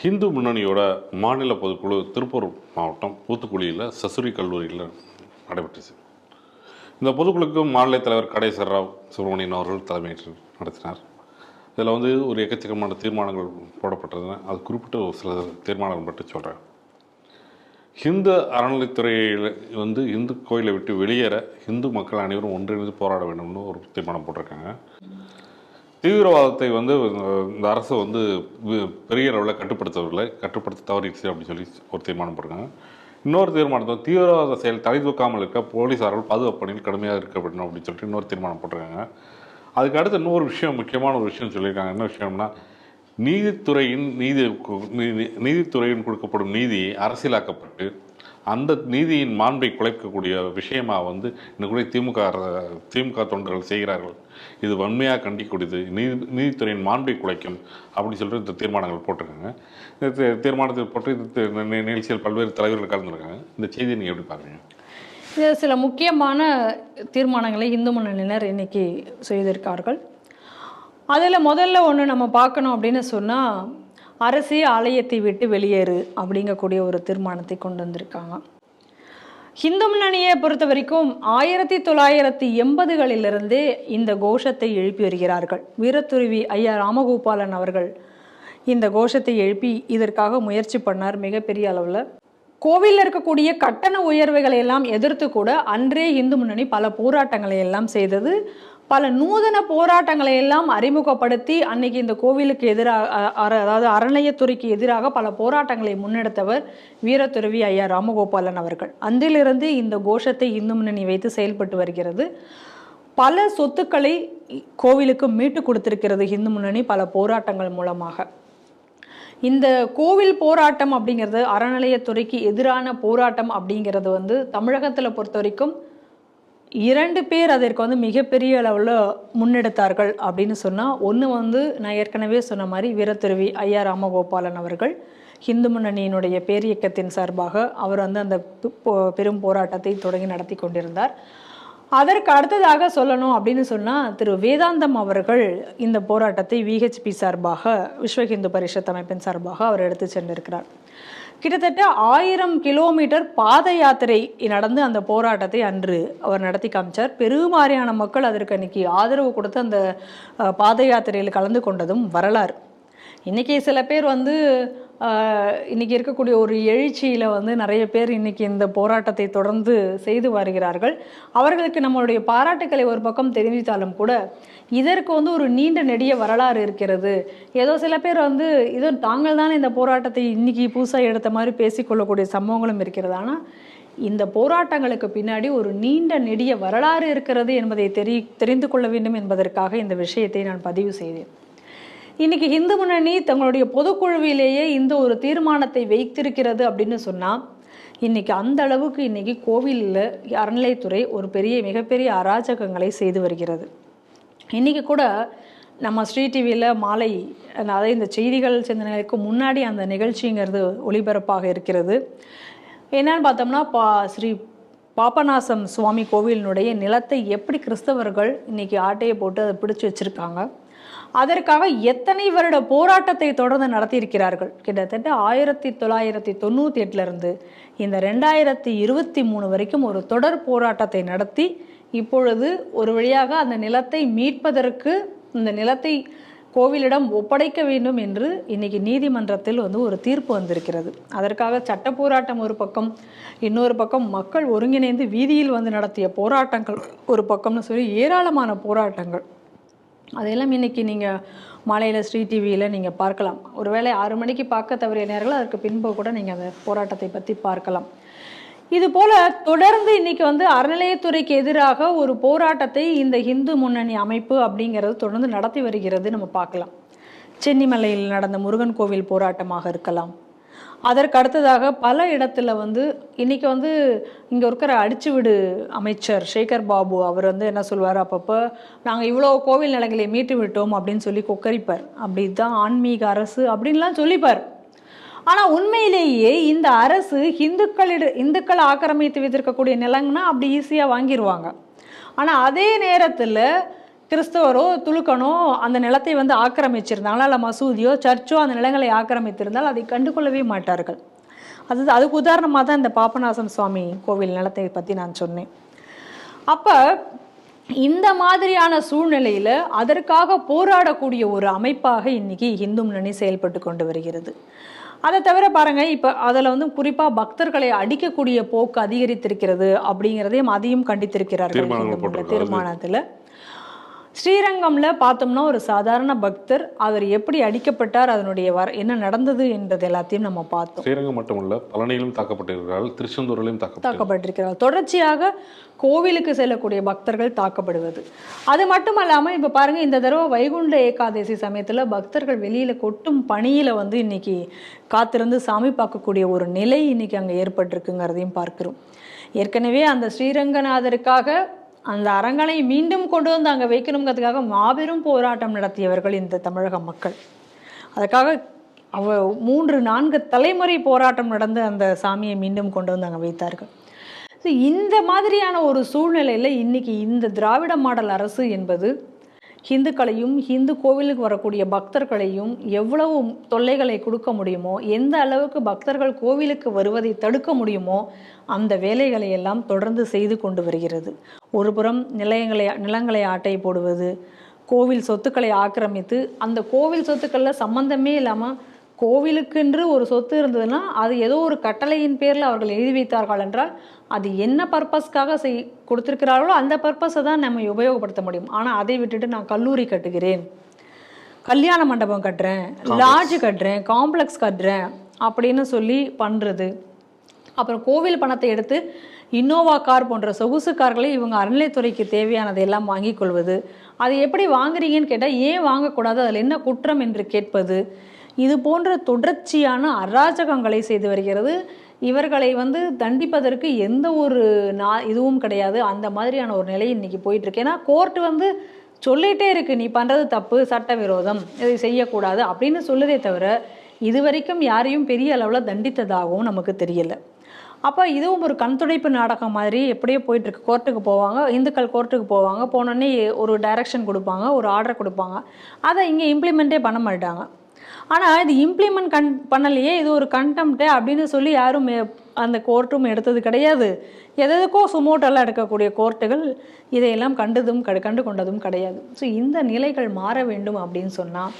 ஹிந்து முன்னணியோட மாநில பொதுக்குழு திருப்பூர் மாவட்டம் ஊத்துக்குழியில் சசுரி கல்லூரியில் நடைபெற்றுச்சு இந்த பொதுக்குழுக்கு மாநில தலைவர் கடைசர் ராவ் சுப்பிரமணியன் அவர்கள் தலைமையேற்று நடத்தினார். இதில் வந்து ஒரு எக்கச்சக்கமான தீர்மானங்கள் போடப்பட்டதுன்னு அது குறிப்பிட்ட ஒரு சில தீர்மானங்கள் மட்டும் சொல்கிறேன் ஹிந்து அறநிலைத்துறையில் வந்து இந்து கோயிலை விட்டு வெளியேற இந்து மக்கள் அனைவரும் ஒன்றிணைந்து போராட வேண்டும்னு ஒரு தீர்மானம் போட்டிருக்காங்க. தீவிரவாதத்தை வந்து இந்த அரசு வந்து பெரிய அளவில் கட்டுப்படுத்தவில்லை. கட்டுப்படுத்த தவறிடுச்சு அப்படின்னு சொல்லி ஒரு தீர்மானம் போடுறாங்க இன்னொரு தீர்மானத்தை தீவிரவாத செயல் தலை தூக்காமல் இருக்க போலீஸாரால் பாதுகாப்பு பணியில் கடுமையாக இருக்க வேண்டும் அப்படின்னு சொல்லிட்டு இன்னொரு தீர்மானம் போட்டிருக்காங்க. அதுக்கு அடுத்து இன்னொரு விஷயம் முக்கியமான ஒரு விஷயம் சொல்லியிருக்காங்க. என்ன விஷயம்னா நீதித்துறையின் நீதி- நீதித்துறையின் கொடுக்கப்படும் நீதி அரசியலாக்கப்பட்டு அந்த நீதியின் மாண்பை குலைக்கக்கூடிய விஷயமாக வந்து இன்னும் திமுக திமுக தொண்டர்கள் செய்கிறார்கள். இது வன்மையாக கண்டிக்கூடியது நீதி நீதித்துறையின் மாண்பை குலைக்கும் அப்படின்னு சொல்லிட்டு இந்த தீர்மானங்கள் போட்டிருக்காங்க. இந்த தீ- தீர்மானத்தை போட்டு நிகழ்ச்சியில் பல்வேறு தலைவர்கள் கலந்துருக்காங்க. இந்த செய்தியை நீங்கள் எப்படி பார்க்குறீங்க? இது சில முக்கியமான தீர்மானங்களை இந்து முன்னணியினர் இன்னைக்கு செய்திருக்கார்கள். அதில் முதல்ல ஒன்று நம்ம பார்க்கணும் அப்படின்னு சொன்னால் அரசே ஆலயத்தை விட்டு வெளியேறு அப்படிங்கக்கூடிய ஒரு தீர்மானத்தை கொண்டு வந்திருக்காங்க. ஹிந்து முன்னணியை பொறுத்த வரைக்கும் ஆயிரத்தி தொள்ளாயிரத்தி எண்பதுகளிலிருந்தே இந்த கோஷத்தை எழுப்பி வருகிறார்கள். வீரத்துருவி ஐயா ராமகோபாலன் அவர்கள் இந்த கோஷத்தை எழுப்பி இதற்காக முயற்சி பண்ணார் மிகப்பெரிய அளவில். கோவிலில் இருக்கக்கூடிய கட்டண உயர்வுகளை எல்லாம் எதிர்த்து கூட அன்றே இந்து முன்னணி பல போராட்டங்களை எல்லாம் செய்தது பல நூதன போராட்டங்களை எல்லாம் அறிமுகப்படுத்தி அன்னைக்கு இந்த கோவிலுக்கு எதிராக அற- அதாவது அறநிலையத்துறைக்கு எதிராக பல போராட்டங்களை முன்னெடுத்தவர் வீரத்துறவி ஐயா ராமகோபாலன் அவர்கள். அன்றிலிருந்து இந்த கோஷத்தை இந்து முன்னணி வைத்து செயல்பட்டு வருகிறது. பல சொத்துக்களை கோவிலுக்கு மீட்டு கொடுத்திருக்கிறது இந்து முன்னணி பல போராட்டங்கள் மூலமாக. இந்த கோவில் போராட்டம் அப்படிங்கிறது அறநிலையத்துறைக்கு எதிரான போராட்டம் அப்படிங்கிறது வந்து தமிழகத்தில் பொறுத்த வரைக்கும் இரண்டு பேர் அதற்கு வந்து மிகப்பெரிய அளவில் முன்னெடுத்தார்கள் அப்படின்னு சொன்னால் ஒன்று வந்து நான் ஏற்கனவே சொன்ன மாதிரி வீரத்துருவி ஐயா ராமகோபாலன் அவர்கள் ஹிந்து முன்னணியினுடைய பேரியக்கத்தின் சார்பாக அவர் வந்து அந்த போ- பெரும் போராட்டத்தை தொடங்கி நடத்தி கொண்டிருந்தார். அதற்கு அடுத்ததாக சொல்லணும் அப்படின்னு சொன்னால் திரு வேதாந்தம் அவர்கள் இந்த போராட்டத்தை விஹெச்பி சார்பாக விஸ்வ ஹிந்து பரிஷத் அமைப்பின் சார்பாக அவர் எடுத்து சென்றிருக்கிறார். கிட்டத்தட்ட ஆயிரம் கிலோமீட்டர் பாத யாத்திரை நடந்து அந்த போராட்டத்தை அன்று அவர் நடத்தி காமிச்சார். பெருமாறியான மக்கள் அதற்கு அன்னைக்கு ஆதரவு கொடுத்து அந்த பாத யாத்திரையில் கலந்து கொண்டதும் வரலாறு. இன்றைக்கி சில பேர் வந்து இன்றைக்கி இருக்கக்கூடிய ஒரு எழுச்சியில் வந்து நிறைய பேர் இன்னைக்கு இந்த போராட்டத்தை தொடர்ந்து செய்து வருகிறார்கள். அவர்களுக்கு நம்மளுடைய பாராட்டுக்களை ஒரு பக்கம் தெரிவித்தாலும் கூட இதற்கு வந்து ஒரு நீண்ட நெடிய வரலாறு இருக்கிறது. ஏதோ சில பேர் வந்து இதோ தாங்கள் தான் இந்த போராட்டத்தை இன்னைக்கு புதுசாக எடுத்த மாதிரி பேசிக்கொள்ளக்கூடிய சம்பவங்களும் இருக்கிறது. ஆனால் இந்த போராட்டங்களுக்கு பின்னாடி ஒரு நீண்ட நெடிய வரலாறு இருக்கிறது என்பதை தெரி தெரிந்து கொள்ள வேண்டும் என்பதற்காக இந்த விஷயத்தை நான் பதிவு செய்தேன். இன்னைக்கு இந்து முன்னணி தங்களுடைய பொதுக்குழுவிலேயே இந்த ஒரு தீர்மானத்தை வைத்திருக்கிறது அப்படின்னு சொன்னால் இன்னைக்கு அந்த அளவுக்கு இன்னைக்கு கோவிலில் அறநிலைத்துறை ஒரு பெரிய மிகப்பெரிய அராஜகங்களை செய்து வருகிறது. இன்னைக்கு கூட நம்ம ஸ்ரீ டிவியில் மாலை அதாவது இந்த செய்திகள் சிந்தனைகளுக்கு முன்னாடி அந்த நிகழ்ச்சிங்கிறது ஒளிபரப்பாக இருக்கிறது. என்னன்னு பார்த்தோம்னா பா ஸ்ரீ பாபநாசம் சுவாமி கோவிலினுடைய நிலத்தை எப்படி கிறிஸ்தவர்கள் இன்னைக்கு ஆட்டையை போட்டு அதை பிடிச்சி வச்சுருக்காங்க? அதற்காக எத்தனை வருட போராட்டத்தை தொடர்ந்து நடத்தியிருக்கிறார்கள்? கிட்டத்தட்ட ஆயிரத்தி தொள்ளாயிரத்தி தொண்ணூற்றி எட்டுலேருந்து இந்த ரெண்டாயிரத்தி இருபத்தி மூணு வரைக்கும் ஒரு தொடர் போராட்டத்தை நடத்தி இப்பொழுது ஒரு வழியாக அந்த நிலத்தை மீட்பதற்கு இந்த நிலத்தை கோவிலிடம் ஒப்படைக்க வேண்டும் என்று இன்னைக்கு நீதிமன்றத்தில் வந்து ஒரு தீர்ப்பு வந்திருக்கிறது. அதற்காக சட்ட போராட்டம் ஒரு பக்கம் இன்னொரு பக்கம் மக்கள் ஒருங்கிணைந்து வீதியில் வந்து நடத்திய போராட்டங்கள் ஒரு பக்கம்னு சொல்லி ஏராளமான போராட்டங்கள். அதையெல்லாம் இன்னைக்கு நீங்கள் மாலையில் ஸ்ரீ டிவியில் நீங்கள் பார்க்கலாம். ஒருவேளை ஆறு மணிக்கு பார்க்க தவறிய நேரங்கள் அதற்கு பின்பு கூட நீங்கள் அந்த போராட்டத்தை பற்றி பார்க்கலாம். இது போல தொடர்ந்து இன்னைக்கு வந்து அறநிலையத்துறைக்கு எதிராக ஒரு போராட்டத்தை இந்த இந்து முன்னணி அமைப்பு அப்படிங்கிறது தொடர்ந்து நடத்தி வருகிறது. நம்ம பார்க்கலாம். சென்னிமலையில் நடந்த முருகன் கோவில் போராட்டமாக இருக்கலாம். அதற்கு அடுத்ததாக பல இடத்துல வந்து இன்னைக்கு வந்து இங்கே இருக்கிற அடிச்சுவிடு அமைச்சர் சேகர் பாபு அவர் வந்து என்ன சொல்வார்? அப்பப்போ நாங்கள் இவ்வளோ கோவில் நிலங்களை மீட்டு விட்டோம் அப்படின்னு சொல்லி கொக்கரிப்பார். அப்படி தான் ஆன்மீக அரசு அப்படின்லாம் சொல்லிப்பார். ஆனால் உண்மையிலேயே இந்த அரசு இந்துக்களிட இந்துக்கள் ஆக்கிரமித்து வைத்திருக்கக்கூடிய நிலங்கன்னா அப்படி ஈஸியாக வாங்கிடுவாங்க ஆனால் அதே நேரத்தில் கிறிஸ்தவரோ துலுக்கனோ அந்த நிலத்தை வந்து ஆக்கிரமிச்சிருந்தாங்களா இல்லை மசூதியோ சர்ச்சோ அந்த நிலங்களை ஆக்கிரமித்திருந்தால் அதை கண்டுகொள்ளவே மாட்டார்கள். அது அதுக்கு உதாரணமாக தான் இந்த பாபநாசம் சுவாமி கோவில் நிலத்தை பற்றி நான் சொன்னேன். அப்போ இந்த மாதிரியான சூழ்நிலையில் அதற்காக போராடக்கூடிய ஒரு அமைப்பாக இன்னைக்கு இந்து முன்னணி செயல்பட்டு கொண்டு வருகிறது. அதை தவிர பாருங்க இப்போ அதில் வந்து குறிப்பாக பக்தர்களை அடிக்கக்கூடிய போக்கு அதிகரித்திருக்கிறது அப்படிங்கிறதையும் அதையும் கண்டித்திருக்கிறார்கள். தீர்மானத்தில். ஸ்ரீரங்கம்ல பார்த்தோம்னா ஒரு சாதாரண பக்தர் அவர் எப்படி அடிக்கப்பட்டார் அதனுடைய வர என்ன நடந்தது என்பது எல்லாத்தையும் நம்ம பார்த்தோம். ஸ்ரீரங்கம் மட்டுமல்ல பழனியிலும் தாக்கப்பட்டிருக்கிறார்கள் திருச்செந்தூரிலும் தாக்கப்பட்டிருக்கிறார்கள். தாக்கப்பட்டிருக்கிறார் தொடர்ச்சியாக கோவிலுக்கு செல்லக்கூடிய பக்தர்கள் தாக்கப்படுவது. அது மட்டும் இல்லாமல் இப்போ பாருங்க இந்த தடவை வைகுண்ட ஏகாதசி சமயத்தில் பக்தர்கள் வெளியில கொட்டும் பணியில வந்து இன்னைக்கு காத்திருந்து சாமி பார்க்கக்கூடிய ஒரு நிலை இன்னைக்கு அங்கே ஏற்பட்டிருக்குங்கிறதையும் பார்க்கிறோம். ஏற்கனவே அந்த ஸ்ரீரங்கநாதருக்காக அந்த அரங்கனை மீண்டும் கொண்டு வந்து அங்கே வைக்கணுங்கிறதுக்காக மாபெரும் போராட்டம் நடத்தியவர்கள் இந்த தமிழக மக்கள். அதுக்காக அவ மூன்று நான்கு தலைமுறை போராட்டம் நடந்து அந்த சாமியை மீண்டும் கொண்டு வந்து அங்கே வைத்தார்கள். ஸோ இந்த மாதிரியான ஒரு சூழ்நிலையில் இன்றைக்கி இந்த திராவிட மாடல் அரசு என்பது ஹிந்துக்களையும் ஹிந்து கோவிலுக்கு வரக்கூடிய பக்தர்களையும் எவ்வளவு தொல்லைகளை கொடுக்க முடியுமோ எந்த அளவுக்கு பக்தர்கள் கோவிலுக்கு வருவதை தடுக்க முடியுமோ அந்த வேலைகளை எல்லாம் தொடர்ந்து செய்து கொண்டு வருகிறது. ஒருபுறம் நிலையங்களை நிலங்களை ஆட்டை போடுவது கோவில் சொத்துக்களை ஆக்கிரமித்து அந்த கோவில் சொத்துக்களில் சம்பந்தமே இல்லாமல் கோவிலுக்கென்று ஒரு சொத்து இருந்ததுன்னா அது ஏதோ ஒரு கட்டளையின் பேரில் அவர்கள் எழுதி வைத்தார்கள் என்றால் அது என்ன பர்பஸ்க்காக செய் கொடுத்திருக்கிறார்களோ அந்த பர்பஸை தான் நம்ம உபயோகப்படுத்த முடியும். ஆனால் அதை விட்டுட்டு நான் கல்லூரி கட்டுகிறேன். கல்யாண மண்டபம் கட்டுறேன் லாட்ஜ் கட்டுறேன் காம்ப்ளெக்ஸ் கட்டுறேன் அப்படின்னு சொல்லி பண்ணுறது அப்புறம் கோவில் பணத்தை எடுத்து இன்னோவா கார் போன்ற சொகுசு கார்களை இவங்க அறநிலைத்துறைக்கு தேவையானதை எல்லாம் வாங்கிக் கொள்வது. அது எப்படி வாங்குறீங்கன்னு கேட்டால் ஏன் வாங்கக்கூடாது? அதில் என்ன குற்றம் என்று கேட்பது? இது போன்ற தொடர்ச்சியான அராஜகங்களை செய்து வருகிறது. இவர்களை வந்து தண்டிப்பதற்கு எந்த ஒரு நா இதுவும் கிடையாது. அந்த மாதிரியான ஒரு நிலை இன்னைக்கு போயிட்டுருக்கு. ஏன்னா கோர்ட் வந்து சொல்லிட்டே இருக்கு நீ பண்ணுறது தப்பு சட்டவிரோதம் இதை செய்யக்கூடாது அப்படின்னு சொல்லுதே தவிர இதுவரைக்கும் யாரையும் பெரிய அளவில் தண்டித்ததாகவும் நமக்கு தெரியல. அப்போ இதுவும் ஒரு கண்துடைப்பு நாடகம் மாதிரி எப்படியோ போயிட்டுருக்கு. கோர்ட்டுக்கு போவாங்க இந்துக்கள் கோர்ட்டுக்கு போவாங்க போனோடனே ஒரு டைரக்ஷன் கொடுப்பாங்க ஒரு ஆர்டர் கொடுப்பாங்க. அதை இங்கே இம்ப்ளிமெண்ட்டே பண்ண மாட்டாங்க. ஆனால் இது இம்ப்ளிமெண்ட் கண் பண்ணலையே இது ஒரு கண்டெம்ட்டு அப்படின்னு சொல்லி யாரும் அந்த கோர்ட்டும் எடுத்தது கிடையாது. எதுக்கோ சுமோட்டெல்லாம் எடுக்கக்கூடிய கோர்ட்டுகள் இதையெல்லாம் கண்டதும் கண்டு கண்டு கொண்டதும் கிடையாது. ஸோ இந்த நிலைகள் மாற வேண்டும் அப்படின்னு சொன்னால்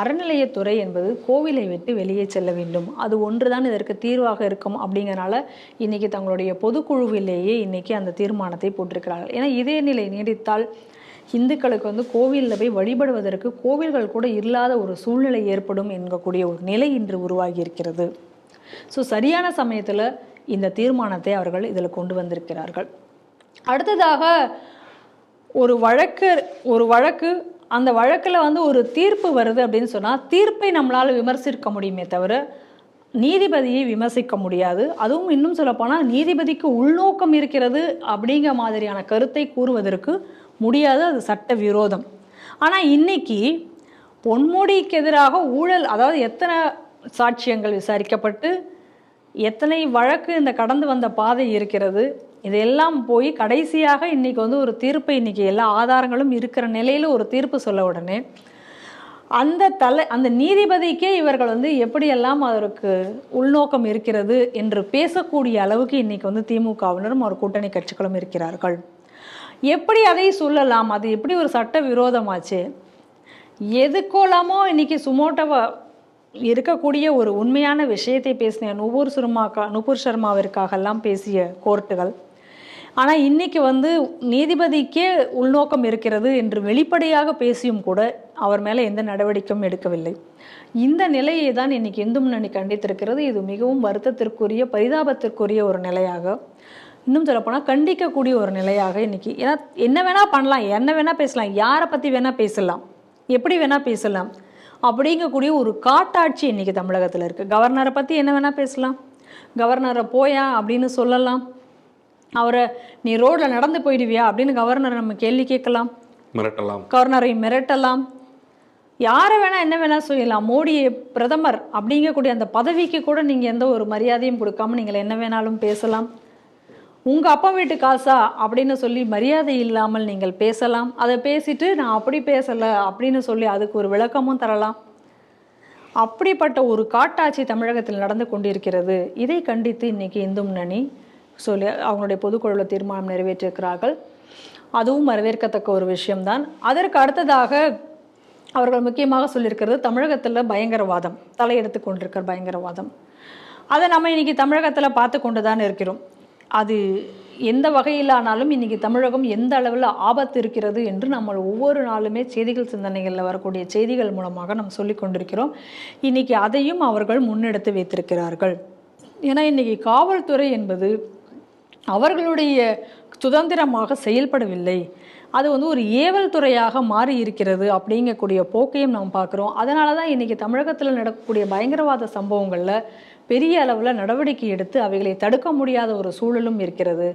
அறநிலையத்துறை என்பது கோவிலை விட்டு வெளியே செல்ல வேண்டும். அது ஒன்றுதான் இதற்கு தீர்வாக இருக்கும் அப்படிங்கிறனால இன்னைக்கு தங்களுடைய பொதுக்குழுவிலேயே இன்னைக்கு அந்த தீர்மானத்தை போட்டிருக்கிறார்கள். ஏன்னா இதே நிலை நீடித்தால் இந்துக்களுக்கு வந்து கோவிலில் போய் வழிபடுவதற்கு கோவில்கள் கூட இல்லாத ஒரு சூழ்நிலை ஏற்படும் என்கக்கூடிய ஒரு நிலை இன்று உருவாகி இருக்கிறது. ஸோ சரியான சமயத்தில் இந்த தீர்மானத்தை அவர்கள் இதில் கொண்டு வந்திருக்கிறார்கள். அடுத்ததாக ஒரு வழக்கு ஒரு வழக்கு அந்த வழக்கில் வந்து ஒரு தீர்ப்பு வருது அப்படின்னு சொன்னால் தீர்ப்பை நம்மளால் விமர்சிக்க முடியுமே தவிர நீதிபதியை விமர்சிக்க முடியாது. அதுவும் இன்னும் சொல்லப்போனால் நீதிபதிக்கு உள்நோக்கம் இருக்கிறது அப்படிங்கிற மாதிரியான கருத்தை கூறுவதற்கு முடியாது அது சட்ட விரோதம் ஆனால் இன்னைக்கு பொன்முடிக்கு எதிராக ஊழல் அதாவது எத்தனை சாட்சியங்கள் விசாரிக்கப்பட்டு எத்தனை வழக்கு இந்த கடந்து வந்த பாதை இருக்கிறது இதெல்லாம் போய் கடைசியாக இன்னைக்கு வந்து ஒரு தீர்ப்பை இன்னைக்கு எல்லா ஆதாரங்களும் இருக்கிற நிலையில் ஒரு தீர்ப்பு சொல்ல உடனே அந்த தலை அந்த நீதிபதிக்கே இவர்கள் வந்து எப்படியெல்லாம் அதற்கு உள்நோக்கம் இருக்கிறது என்று பேசக்கூடிய அளவுக்கு இன்னைக்கு வந்து திமுகவினரும் ஒரு கூட்டணி கட்சிகளும் இருக்கிறார்கள். எப்படி அதை சொல்லலாம்? அது எப்படி ஒரு சட்ட விரோதமாச்சு? எதுக்கோலாமோ இன்னைக்கு சுமோட்டவா இருக்கக்கூடிய ஒரு உண்மையான விஷயத்தை பேசின நுபூர் சுர்மாக்கா நுபூர் சர்மாவிற்காகலாம் பேசிய கோர்ட்டுகள். ஆனால் இன்னைக்கு வந்து நீதிபதிக்கே உள்நோக்கம் இருக்கிறது என்று வெளிப்படையாக பேசியும் கூட அவர் மேலே எந்த நடவடிக்கையும் எடுக்கவில்லை. இந்த நிலையை தான் இன்னைக்கு இந்து முன்னணி கண்டித்திருக்கிறது. இது மிகவும் வருத்தத்திற்குரிய பரிதாபத்திற்குரிய ஒரு நிலையாக இன்னும் சொல்லப்போனால் கண்டிக்கக்கூடிய ஒரு நிலையாக இன்னைக்கு. ஏன்னா என்ன வேணால் பண்ணலாம் என்ன வேணால் பேசலாம் யாரை பற்றி வேணால் பேசலாம் எப்படி வேணால் பேசலாம் அப்படிங்கக்கூடிய ஒரு காட்டாட்சி இன்னைக்கு தமிழகத்தில் இருக்குது கவர்னரை பற்றி என்ன வேணால் பேசலாம். கவர்னரை போயா அப்படின்னு சொல்லலாம். அவரை நீ ரோட்டில் நடந்து போயிடுவியா? அப்படின்னு கவர்னரை நம்ம கேள்வி கேட்கலாம். மிரட்டலாம். கவர்னரை மிரட்டலாம். யாரை வேணா என்ன வேணா சொல்லலாம் மோடி பிரதமர் அப்படிங்கக்கூடிய அந்த பதவிக்கு கூட நீங்கள் எந்த ஒரு மரியாதையும் கொடுக்காம நீங்கள் என்ன வேணாலும் பேசலாம். உங்கள் அப்பா வீட்டு காசா அப்படின்னு சொல்லி மரியாதை இல்லாமல் நீங்கள் பேசலாம். அதை பேசிட்டு நான் அப்படி பேசலை அப்படின்னு சொல்லி அதுக்கு ஒரு விளக்கமும் தரலாம். அப்படிப்பட்ட ஒரு காட்டாட்சி தமிழகத்தில் நடந்து கொண்டிருக்கிறது. இதை கண்டித்து இன்னைக்கு இந்து முன்னணி சொல்லி அவங்களுடைய பொதுக்குழுவில் தீர்மானம் நிறைவேற்றியிருக்கிறார்கள் அதுவும் வரவேற்கத்தக்க ஒரு விஷயம்தான். அதற்கு அடுத்ததாக அவர்கள் முக்கியமாக சொல்லியிருக்கிறது தமிழகத்தில் பயங்கரவாதம். தலையெடுத்து கொண்டிருக்கிற பயங்கரவாதம். அதை நம்ம இன்றைக்கி தமிழகத்தில் பார்த்து கொண்டு தான் இருக்கிறோம். அது எந்த வகையிலானாலும் இன்னைக்கு தமிழகம் எந்த அளவில் ஆபத்து இருக்கிறது என்று நம்ம ஒவ்வொரு நாளுமே செய்திகள் சிந்தனைகளில் வரக்கூடிய செய்திகள் மூலமாக நம்ம சொல்லி கொண்டிருக்கிறோம். இன்னைக்கு அதையும் அவர்கள் முன்னெடுத்து வைத்திருக்கிறார்கள். ஏன்னா இன்னைக்கு காவல்துறை என்பது அவர்களுடைய சுதந்திரமாக செயல்படவில்லை. அது வந்து ஒரு ஏவல் துறையாக மாறி இருக்கிறது அப்படிங்கக்கூடிய போக்கையும் நாம் பார்க்குறோம். அதனால தான் இன்றைக்கி தமிழகத்தில் நடக்கக்கூடிய பயங்கரவாத சம்பவங்களில் பெரிய அளவில் நடவடிக்கை எடுத்து அவைகளை தடுக்க முடியாத ஒரு சூழலும் இருக்கிறது.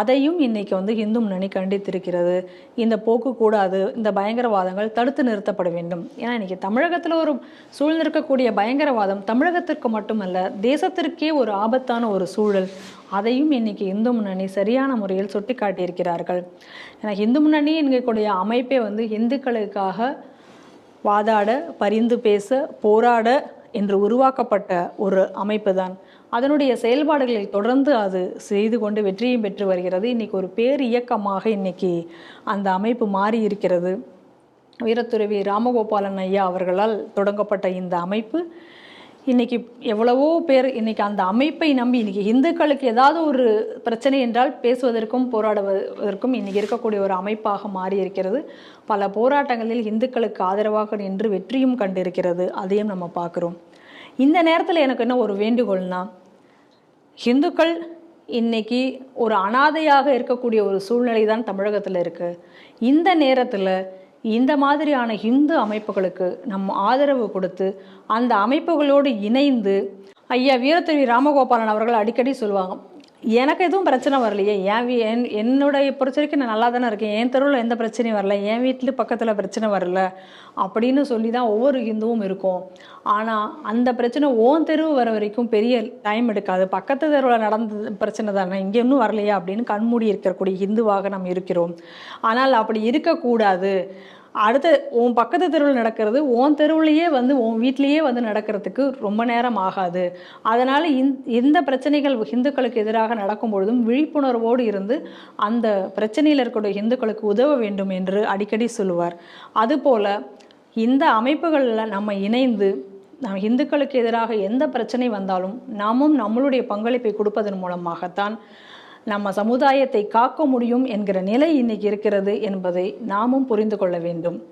அதையும் இன்னைக்கு வந்து இந்து முன்னணி கண்டித்திருக்கிறது. இந்த போக்கு கூடாது இந்த பயங்கரவாதங்கள் தடுத்து நிறுத்தப்பட வேண்டும். ஏன்னா இன்னைக்கு தமிழகத்தில் ஒரு சூழ்ந்திருக்கக்கூடிய பயங்கரவாதம் தமிழகத்திற்கு மட்டுமல்ல தேசத்திற்கே ஒரு ஆபத்தான ஒரு சூழல். அதையும் இன்னைக்கு இந்து முன்னணி சரியான முறையில் சுட்டி காட்டியிருக்கிறார்கள் ஏன்னா இந்து முன்னணி என்கக்கூடிய அமைப்பே வந்து இந்துக்களுக்காக வாதாட பரிந்து பேச போராட என்று உருவாக்கப்பட்ட ஒரு அமைப்பு தான் அதனுடைய செயல்பாடுகளை தொடர்ந்து அது செய்து கொண்டு வெற்றியும் பெற்று வருகிறது. இன்னைக்கு ஒரு பேர் இயக்கமாக இன்னைக்கு அந்த அமைப்பு மாறி இருக்கிறது வீரத்துறவி ராமகோபாலன் ஐயா அவர்களால் தொடங்கப்பட்ட இந்த அமைப்பு. இன்றைக்கி எவ்வளவோ பேர் இன்றைக்கி அந்த அமைப்பை நம்பி இன்றைக்கி இந்துக்களுக்கு ஏதாவது ஒரு பிரச்சனை என்றால் பேசுவதற்கும் போராடுவதற்கும் இன்றைக்கி இருக்கக்கூடிய ஒரு அமைப்பாக மாறி இருக்கிறது. பல போராட்டங்களில் இந்துக்களுக்கு ஆதரவாக நின்று வெற்றியும் கண்டிருக்கிறது. அதையும் நம்ம பார்க்குறோம். இந்த நேரத்தில் எனக்கு என்ன ஒரு வேண்டுகோள்னா இந்துக்கள் இன்னைக்கு ஒரு அனாதையாக இருக்கக்கூடிய ஒரு சூழ்நிலை தான் தமிழகத்தில் இருக்குது இந்த நேரத்தில் இந்த மாதிரியான இந்து அமைப்புகளுக்கு நம் ஆதரவு கொடுத்து அந்த அமைப்புகளோடு இணைந்து ஐயா வீரத்துவி ராமகோபாலன் அவர்கள் அடிக்கடி சொல்லுவாங்க எனக்கு எதுவும் பிரச்சனை வரலையே. என் வீ என் என்னுடைய பொறுத்த வரைக்கும் நான் நல்லா தானே இருக்கேன். என் தெருவில் எந்த பிரச்சனையும் வரல. என் வீட்டில் பக்கத்தில் பிரச்சனை வரல. அப்படின்னு சொல்லி தான் ஒவ்வொரு இந்துவும் இருக்கும். ஆனால் அந்த பிரச்சனை ஓன் தெருவு வர வரைக்கும் பெரிய டைம் எடுக்காது. பக்கத்து தெருவில் நடந்த பிரச்சனை தானே. இங்கே இன்னும் வரலையா அப்படின்னு கண்மூடி இருக்கக்கூடிய இந்துவாக நாம் இருக்கிறோம். ஆனால் அப்படி இருக்கக்கூடாது. அடுத்த உன் பக்கத்து தெருவில் நடக்கிறது உன் தெருவுலையே வந்து உன் வீட்லேயே வந்து நடக்கிறதுக்கு ரொம்ப நேரம் ஆகாது. அதனால் இந் இந்த பிரச்சனைகள் இந்துக்களுக்கு எதிராக நடக்கும் பொழுதும் விழிப்புணர்வோடு இருந்து அந்த பிரச்சனையில் இருக்கக்கூடிய இந்துக்களுக்கு உதவ வேண்டும் என்று அடிக்கடி சொல்லுவார். அதுபோல் இந்த அமைப்புகளில் நம்ம இணைந்து நம் இந்துக்களுக்கு எதிராக எந்த பிரச்சனை வந்தாலும் நாமும் நம்மளுடைய பங்களிப்பை கொடுப்பதன் மூலமாகத்தான் நம்ம சமுதாயத்தை காக்க முடியும் என்கிற நிலை இன்னைக்கு இருக்கிறது என்பதை நாமும் புரிந்து கொள்ள வேண்டும்.